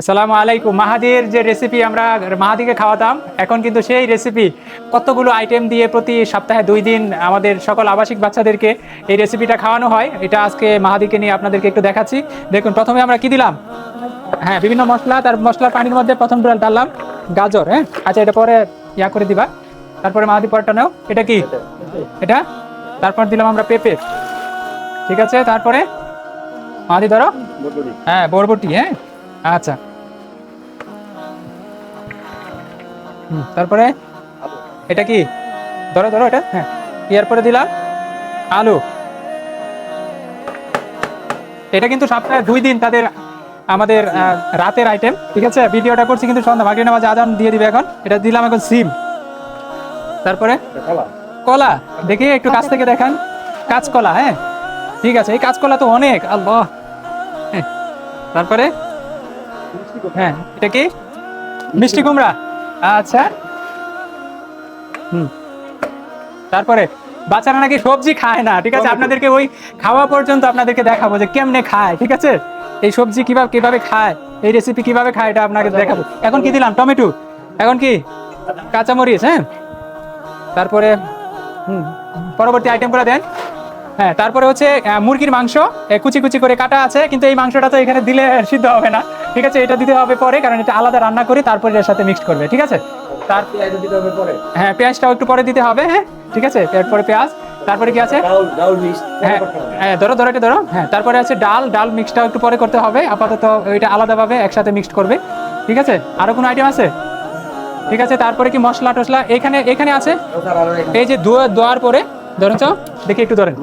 আসসালামু আলাইকুম। মাহাদির যে রেসিপি আমরা মাহাদিকে খাওয়াতাম এখন কিন্তু সেই রেসিপি কতগুলো আইটেম দিয়ে প্রতি সপ্তাহে দুই দিন আমাদের সকল আবাসিক বাচ্চাদেরকে এই রেসিপিটা খাওয়ানো হয় এটা আজকে মাহাদিকে নিয়ে আপনাদেরকে একটু দেখাচ্ছি। দেখুন প্রথমে আমরা কি দিলাম? হ্যাঁ বিভিন্ন মশলা তার মশলার পানির মধ্যে প্রথম ডাললাম গাজর হ্যাঁ? আচ্ছা এটা পরে ইয়া করে দিবা। তারপরে মাহাদি পরটা নাও এটা কি? এটা? তারপর দিলাম আমরা পেঁপে। ঠিক আছে তারপরে মাহাদি ধরো। হ্যাঁ বরবটি হ্যাঁ? আচ্ছা। তারপরে এটা কি? ধরো ধরো এটা হ্যাঁ। ইয়ার পরে দিলাম আলু। এটা কিন্তু সপ্তাহে দুই দিন তাদের আমাদের রাতের আইটেম ঠিক আছে? ভিডিওটা করছি কিন্তু সন্ধ্যা মাগরিব নামাজ আজান দিয়ে দিবে এখন। এটা দিলাম এখন সিম। তারপরে কলা। দেখি একটু কাছ থেকে দেখান। কাঁচকলা হ্যাঁ। ঠিক আছে এই কাঁচকলা তো অনেক আল্লাহ। হ্যাঁ, তারপরে হ্যাঁ এটা কি? মিষ্টি কুমড়া। আচ্ছা। হুম। তারপরে বাচ্চারা নাকি সবজি খায় না ঠিক আছে? আপনাদেরকে ওই খাওয়া পর্যন্ত আপনাদেরকে দেখাবো যে কেমনে খায় ঠিক আছে? এই সবজি কীভাবে কীভাবে খায় এই রেসিপি কীভাবে খায় এটা আপনাকে দেখাবো। এখন কি দিলাম? টমেটো। এখন কি? কাঁচামরিচ হ্যাঁ? তারপরে হুম পরবর্তী আইটেমগুলো দেন। হ্যাঁ তারপরে হচ্ছে মুরগির মাংস। কুচি কুচি করে কাটা আছে কিন্তু এই মাংসটা তো এখানে দিলে সিদ্ধ হবে না। ঠিক আছে এটা দিতে হবে পরে কারণ এটা আলাদা রান্না করি তারপরে এর সাথে মিক্সড করবে ঠিক আছে? তার পেঁয়াজ দিতে হবে পরে। হ্যাঁ পেঁয়াজটাও একটু পরে দিতে হবে হ্যাঁ ঠিক আছে? এরপরে পেঁয়াজ তারপরে কি আছে? হ্যাঁ হ্যাঁ ধরো ধরো এটা ধরো হ্যাঁ তারপরে আছে ডাল ডাল মিক্সটাও একটু পরে করতে হবে আপাতত ওইটা আলাদাভাবে একসাথে মিক্সড করবে ঠিক আছে? আরও কোনো আইটেম আছে? ঠিক আছে তারপরে কি মশলা টসলা এখানে এখানে আছে? এই যে ধোয়ার পরে ধরেন তো দেখি একটু ধরেন।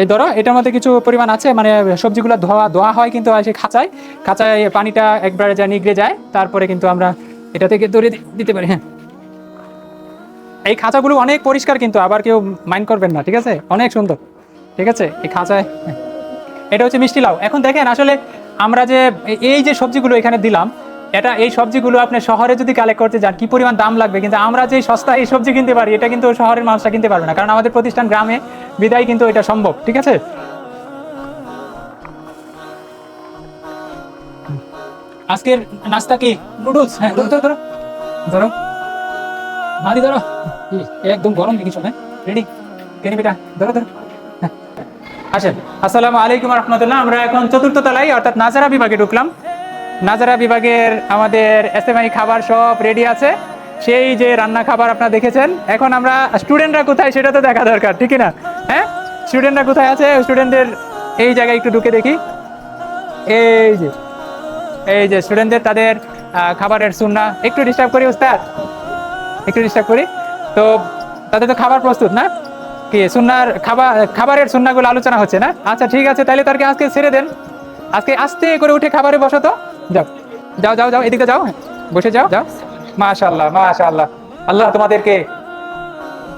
এই ধরো এটার মধ্যে কিছু পরিমাণ আছে মানে সবজিগুলো ধোয়া ধোয়া হয় কিন্তু সেই খাঁচায়। খাঁচায় পানিটা একবারে যা নিগড়ে যায় তারপরে কিন্তু আমরা এটা থেকে ধরে দিতে পারি হ্যাঁ। এই খাঁচাগুলো অনেক পরিষ্কার কিন্তু আবার কেউ মাইন্ড করবেন না ঠিক আছে? অনেক সুন্দর ঠিক আছে? এই খাঁচায় হ্যাঁ। এটা হচ্ছে মিষ্টি লাউ। এখন দেখেন আসলে আমরা যে এই যে সবজিগুলো এখানে দিলাম এটা এই সবজিগুলো আপনি শহরে যদি কালেক্ট করতে যান, কি পরিমাণ দাম লাগবে? কিন্তু আমরা যে সস্তা এই সবজি কিনতে পারি, এটা কিন্তু শহরের মানুষরা কিনতে পারবে না। কারণ আমাদের প্রতিষ্ঠান গ্রামে বিদায় কিন্তু এটা সম্ভব, ঠিক আছে? আজকের নাস্তা কি? নুডলস? হ্যাঁ ধরো ধরো ধরো। মাদি ধরো। একদম গরম কিছু হ্যাঁ রেডি কেনি বেটা ধরো ধরো। হ্যাঁ। আসেন। আসসালামু আলাইকুম রহমতুল্লাহ। আমরা এখন চতুর্থ তলায়, অর্থাৎ নাজারা বিভাগে ঢুকলাম। নাজারা বিভাগের আমাদের এসএমআই খাবার সব রেডি আছে। সেই যে রান্না খাবার আপনারা দেখেছেন, এখন আমরা স্টুডেন্টরা কোথায় সেটা তো দেখা দরকার, ঠিক না হ্যাঁ? স্টুডেন্টরা কোথায় আছে? স্টুডেন্টদের এই জায়গায় একটু ঢুকে দেখি। এই যে এই যে স্টুডেন্টদের তাদের খাবারের সুন্না। একটু ডিস্টার্ব করি উস্তাদ একটু ডিস্টার্ব করি। তো তাদের তো খাবার প্রস্তুত না? কি, সুন্নার খাবার, খাবারের সুন্নাগুলো আলোচনা হচ্ছে না? আচ্ছা ঠিক আছে, তাহলে তারকে আজকে ছেড়ে দেন। আজকে আস্তে করে উঠে খাবারে বসো তো। যাও। যাও যাও যাও, এদিকে যাও। বসে যাও যাও। মাশাআল্লাহ মাশাআল্লাহ। আল্লাহ তোমাদেরকে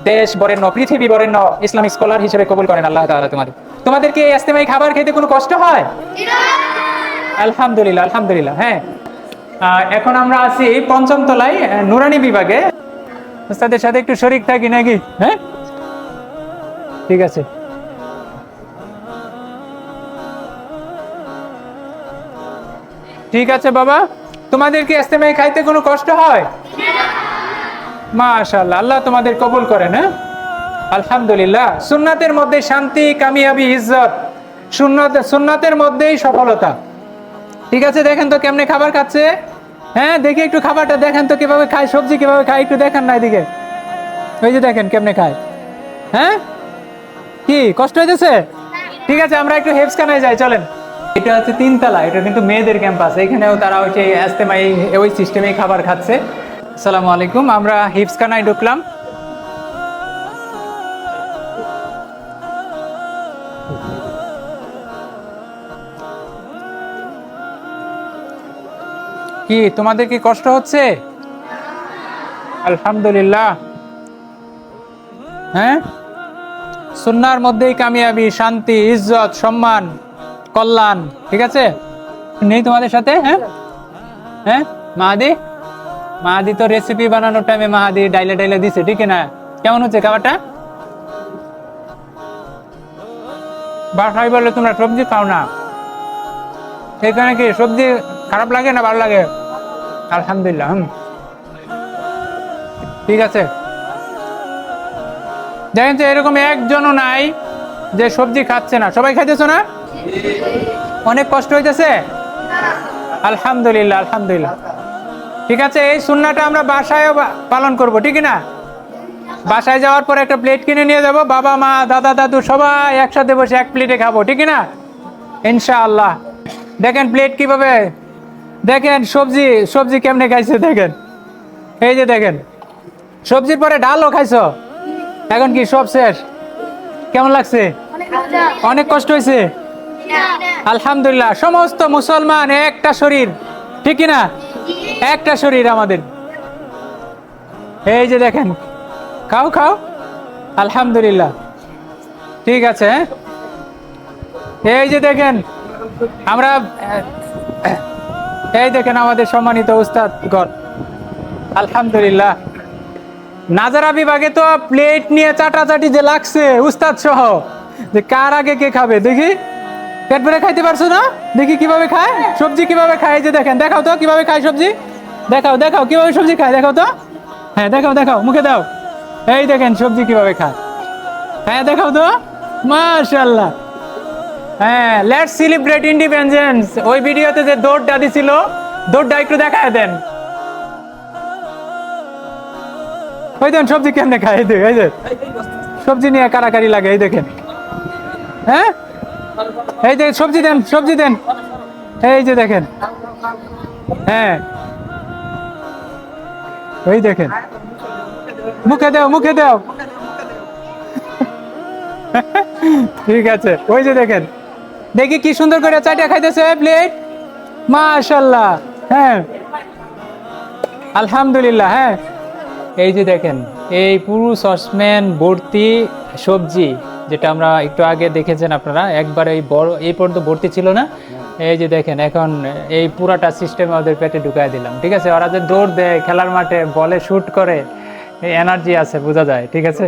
দেশ বরেণ্য, পৃথিবী বরেণ্য, ইসলামিক স্কলার হিসেবে কবুল করেন আল্লাহ তাআলা তোমাদের। তোমাদেরকে এই ইস্তেমাই খাবার খেতে কোনো কষ্ট হয়? আলহামদুলিল্লাহ আলহামদুলিল্লাহ হ্যাঁ। এখন আমরা আছি পঞ্চম তলায় নুরানি বিভাগে। ওস্তাদের সাথে একটু শরিক থাকি নাকি? হ্যাঁ? ঠিক আছে। ঠিক আছে বাবা। তোমাদের কি ইস্তেমাই খাইতে কোনো কষ্ট হয়? মাশাআল্লাহ, আল্লাহ তোমাদের কবুল করেন হ্যাঁ? আলহামদুলিল্লাহ, সুন্নাতের মধ্যে শান্তি, কামিয়াবি, ইজ্জত, সুন্নাত, সুন্নাতের মধ্যেই সফলতা। ঠিক আছে, দেখেন তো কেমনে খাবার খাচ্ছে? হ্যাঁ দেখি একটু খাবারটা, দেখেন তো কীভাবে খায়, সবজি কীভাবে খায়, একটু দেখেন না এদিকে। ওই যে দেখেন কেমনে খায়। হ্যাঁ? কি, কষ্ট হইতেছে? ঠিক আছে, আমরা একটু হেফসখানায় যাই, চলেন। এটা হচ্ছে তিনতলা, এটা কিন্তু মেয়েদের ক্যাম্পাস। এখানেও তারা যে এস্তেমাই ওই সিস্টেমেই খাবার খাচ্ছে। আসসালামু আলাইকুম, আমরা হিপসখানায় ঢুকলাম। কি, তোমাদের কি কষ্ট হচ্ছে? আলহামদুলিল্লাহ। হ্যাঁ? সুন্নার মধ্যেই কামিয়াবি, শান্তি, ইজ্জত, সম্মান। কল্যাণ, ঠিক আছে? নেই তোমাদের সাথে হ্যাঁ? হ্যাঁ? মাহাদি? মাহাদি তো রেসিপি বানানোর টাইমে মাহাদি ডাইলে ডাইলে দিছে, ঠিক না? কেমন হচ্ছে খাবারটা? বাসায় বলে তোমরা সবজি খাও না। এখানে কি সবজি খারাপ লাগে না ভালো লাগে? আলহামদুলিল্লাহ, হুম। ঠিক আছে। দেখেন তো এরকম একজনও নাই যে সবজি খাচ্ছে না। সবাই খাইতেছো না? অনেক কষ্ট হইতেছে? আলহামদুলিল্লাহ আলহামদুলিল্লাহ। ঠিক আছে এই সুন্নাটা আমরা বাসায়ও পালন করব ঠিক না? বাসায় যাওয়ার পর একটা প্লেট কিনে নিয়ে যাব বাবা মা দাদা দাদু সবাই একসাথে বসে এক প্লেটে খাব ঠিক না? ইনশাআল্লাহ। দেখেন প্লেট কীভাবে দেখেন সবজি সবজি কেমনে খাইছে দেখেন। এই যে দেখেন সবজির পরে ডালও খাইছো? এখন কি সব শেষ? কেমন লাগছে? অনেক কষ্ট হয়েছে আলহামদুলিল্লাহ। সমস্ত মুসলমান একটা শরীর, ঠিক না একটা শরীর আমাদের। এই যে দেখেন, খাও খাও। আলহামদুলিল্লাহ। ঠিক আছে হ্যাঁ? এই যে দেখেন, আমরা, এই দেখেন আমাদের সম্মানিত উস্তাদ গণ আলহামদুলিল্লাহ। নাজারা বিভাগে তো প্লেট নিয়ে চাটাচাটি যে লাগছে উস্তাদ সহ যে কার আগে কে খাবে, দেখি? পেট ভরে খাইতে পারছ না? দেখি কীভাবে খায়? সবজি কীভাবে খায়? যে দেখেন, দেখাও তো কীভাবে খায় সবজি। দেখাও দেখাও, কীভাবে সবজি খায়, দেখাও তো। হ্যাঁ দেখাও দেখাও, মুখে দাও। এই দেখেন সবজি কীভাবে খায়। হ্যাঁ দেখাও তো। মাশাল্লাহ হ্যাঁ লেটস সেলিব্রেট ইন্ডিপেন্ডেন্স ওই ভিডিওতে যে দৌড়টা দিছিল দৌড়টা একটু দেখায় দেন। ওই দেন সবজি কেমনে খায়? এই যে এই যে। সবজি নিয়ে কারাকারি লাগে, এই দেখেন। হ্যাঁ? এই যে সবজি দেন সবজি দেন। এই যে দেখেন। হ্যাঁ। ওই দেখেন। মুখে দাও মুখে দাও। ঠিক আছে, ওই যে দেখেন। দেখি কি সুন্দর করে চাটা খাইতেছে প্লেট মাশাল্লাহ হ্যাঁ। আলহামদুলিল্লাহ হ্যাঁ। এই যে দেখেন, এই পুরো সসম্যান ভর্তি সবজি, যেটা আমরা একটু আগে দেখেছেন আপনারা, একবার এই বড়, এই পর্যন্ত ভর্তি ছিল না। এই যে দেখেন, এখন এই পুরাটা সিস্টেমে ওদের পেটে ঢুকাই দিলাম, ঠিক আছে? ওরা যে দৌড় দেয়, খেলার মাঠে, বলে শুট করে এনার্জি আছে, বোঝা যায়, ঠিক আছে?